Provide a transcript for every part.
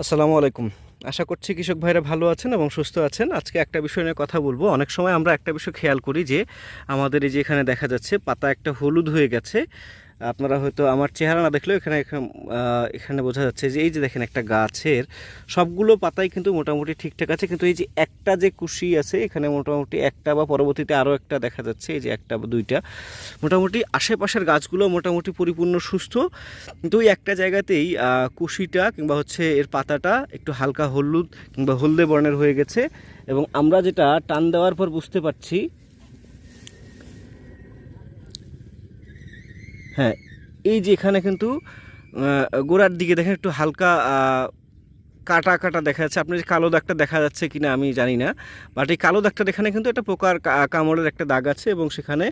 আসসালামু আলাইকুম। আশা করছি কৃষক ভাইরা ভালো আছেন এবং সুস্থ আছেন। আজকে একটা বিষয় নিয়ে কথা বলব। অনেক সময় আমরা একটা বিষয় খেয়াল করি যে, আমাদের এই যে এখানে দেখা যাচ্ছে, পাতা একটা হলুদ হয়ে গেছে। আপনারা হয়তো আমার চেহারা না দেখলেও এখানে এখানে, বোঝা যাচ্ছে যে এই যে দেখেন একটা গাছের সবগুলো পাতাই কিন্তু মোটামুটি ঠিকঠাক আছে কিন্তু এই যে একটা যে কুশি আছে এখানে মোটামুটি একটা বা পরবর্তীতে আরও একটা দেখা যাচ্ছে এই যে একটা বা দুইটা। মোটামুটি আশেপাশের গাছগুলো মোটামুটি পরিপূর্ণ সুস্থ কিন্তু ওই একটা জায়গাতেই কুশিটা কিংবা হচ্ছে এর পাতাটা একটু হালকা হলুদ কিংবা হলদে বর্ণের হয়ে গেছে এবং আমরা যেটা টান দেওয়ার পর বুঝতে পারছি হ্যাঁ এই যে এখানে কিন্তু গোড়ার দিকে দেখেন একটু হালকা কাটা কাটা দেখা যাচ্ছে। আপনার যে কালো দাগটা দেখা যাচ্ছে কিনা আমি জানি না বাট এই কালো দাগটা এখানে কিন্তু একটা পোকার কা- কামড়ের একটা দাগ আছে এবং সেখানে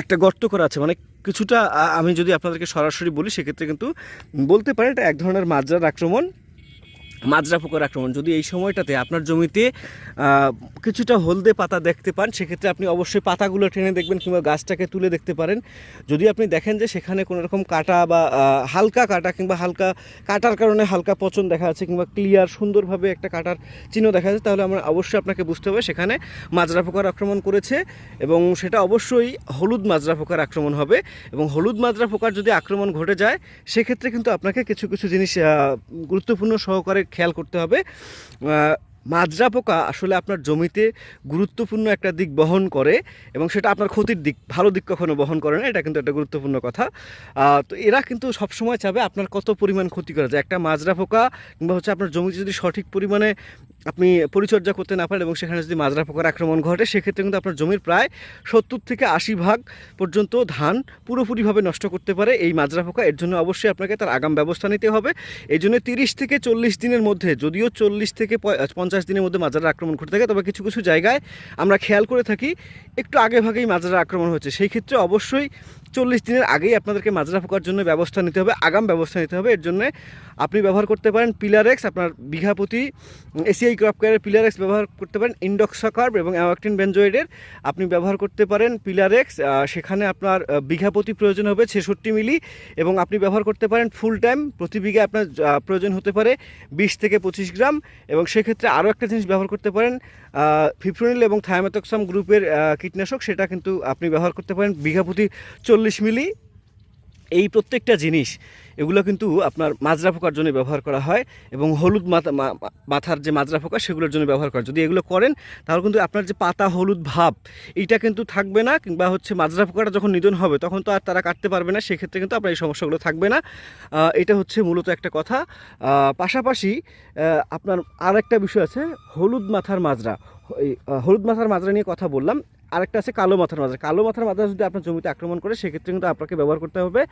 একটা গর্ত করা আছে। মানে কিছুটা আমি যদি আপনাদেরকে সরাসরি বলি, সেক্ষেত্রে কিন্তু বলতে পারেন এটা এক ধরনের মাজরার আক্রমণ। মাজরা পোকার আক্রমণ। যদি এই সময়টাতে আপনার জমিতে কিছুটা হলদে পাতা দেখতে পান, সেক্ষেত্রে আপনি অবশ্যই পাতাগুলো টেনে দেখবেন কিংবা গাছটাকে তুলে দেখতে পারেন। যদি আপনি দেখেন যে সেখানে কোনো রকম কাটা বা হালকা কাটা কিংবা হালকা কাটার কারণে হালকা পচন দেখা যাচ্ছে কিংবা ক্লিয়ার সুন্দরভাবে একটা কাটার চিহ্ন দেখা যাচ্ছে, তাহলে আমরা অবশ্যই আপনাকে বুঝতে হবে সেখানে মাজরা পোকার আক্রমণ করেছে এবং সেটা অবশ্যই হলুদ মাজরা পোকার আক্রমণ হবে এবং হলুদ মাজরা পোকার যদি আক্রমণ ঘটে যায়, সেক্ষেত্রে কিন্তু আপনাকে কিছু কিছু জিনিস গুরুত্বপূর্ণ সহকারে খেয়াল করতে হবে। মাজরা পোকা আসলে আপনার জমিতে গুরুত্বপূর্ণ একটা দিক বহন করে এবং সেটা আপনার ক্ষতির দিক, ভালো দিক কখনো বহন করে না, এটা কিন্তু একটা গুরুত্বপূর্ণ কথা। তো এরা কিন্তু সবসময় চাবে আপনার কত পরিমাণ ক্ষতি করা যায়। একটা মাজরা পোকা কিংবা হচ্ছে আপনার জমিতে যদি সঠিক পরিমাণে আপনি পরিচর্যা করতে না পারেন এবং সেখানে যদি মাজরা পোকার আক্রমণ ঘটে, সেক্ষেত্রে কিন্তু আপনার জমির প্রায় সত্তর থেকে আশি ভাগ পর্যন্ত ধান পুরোপুরিভাবে নষ্ট করতে পারে এই মাজরা পোকা। এর জন্য অবশ্যই আপনাকে তার আগাম ব্যবস্থা নিতে হবে। এই জন্য তিরিশ থেকে চল্লিশ দিনের মধ্যে, যদিও চল্লিশ থেকে পঞ্চাশ দিনের মধ্যে মাজরার আক্রমণ ঘটে থাকে, তবে কিছু কিছু জায়গায় আমরা খেয়াল করে থাকি, একটু আগে ভাগেই মাজরার আক্রমণ হচ্ছে। সেই ক্ষেত্রে অবশ্যই চল্লিশ দিনের আগেই আপনাদেরকে মাজরা পোকার জন্য ব্যবস্থা নিতে হবে, আগাম ব্যবস্থা নিতে হবে। এর জন্য আপনি ব্যবহার করতে পারেন পিলারেক্স আপনার বিঘা প্রতি এসিআই ক্রপ কেয়ারের পিলারেক্স ব্যবহার করতে পারেন ইন্ডক্সাকার্ব এবং অ্যাওয়াক্টিন বেঞ্জয়েডের আপনি ব্যবহার করতে পারেন পিলারেক্স সেখানে আপনার বিঘা প্রতি প্রয়োজন হবে ছেষট্টি মিলি এবং আপনি ব্যবহার করতে পারেন ফুল টাইম প্রতি বিঘে আপনার প্রয়োজন হতে পারে বিশ থেকে পঁচিশ গ্রাম এবং সেক্ষেত্রে আরও একটা জিনিস ব্যবহার করতে পারেন ফিফ্রোনিল এবং থায়ামেথক্সাম গ্রুপের কীটনাশক, সেটা কিন্তু আপনি ব্যবহার করতে পারেন। বিঘা প্রতি চল্লিশ মিলি, এই প্রত্যেকটা জিনিস, এগুলো কিন্তু আপনার মাজরা পোকার জন্য ব্যবহার করা হয় এবং হলুদ মাথা মাথার যে মাজরা পোকা সেগুলোর জন্য ব্যবহার করা যদি এগুলো করেন, তাহলে কিন্তু আপনার যে পাতা হলুদ ভাব, এইটা কিন্তু থাকবে না কিংবা হচ্ছে মাজরা পোকাটা যখন নিধন হবে, তখন তো আর তারা কাটতে পারবে না, সেক্ষেত্রে কিন্তু আপনার এই সমস্যাগুলো থাকবে না। এটা হচ্ছে মূলত একটা কথা। পাশাপাশি আপনার আর একটা বিষয় আছে, হলুদ মাথার মাজরা। হলুদ মাথার মাজরা নিয়ে কথা বললাম। আরেকটা আছে কালো মাথার মাজরা। কালো মাথার মাজরা যদি আপনার জমিতে আক্রমণ করে, সেক্ষেত্রে কিন্তু আপনাকে ব্যবহার করতে হবে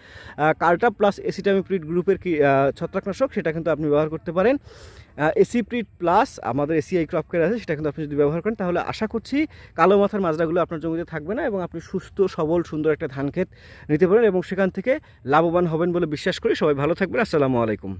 কার্টা প্লাস এসিটামিপ্রিড গ্রুপের কি ছত্রাকনাশক, সেটা কিন্তু আপনি ব্যবহার করতে পারেন। এসিপ্রিড প্লাস আমাদের এসিআই ক্রপ কেয়ার আছে, সেটা কিন্তু আপনি যদি ব্যবহার করেন, তাহলে আশা করছি কালো মাথার মাজরাগুলো আপনার জমিতে থাকবে না এবং আপনি সুস্থ, সবল, সুন্দর একটা ধান ক্ষেত নিতে পারেন এবং সেখান থেকে লাভবান হবেন বলে বিশ্বাস করি। সবাই ভালো থাকবেন। আসসালামু আলাইকুম।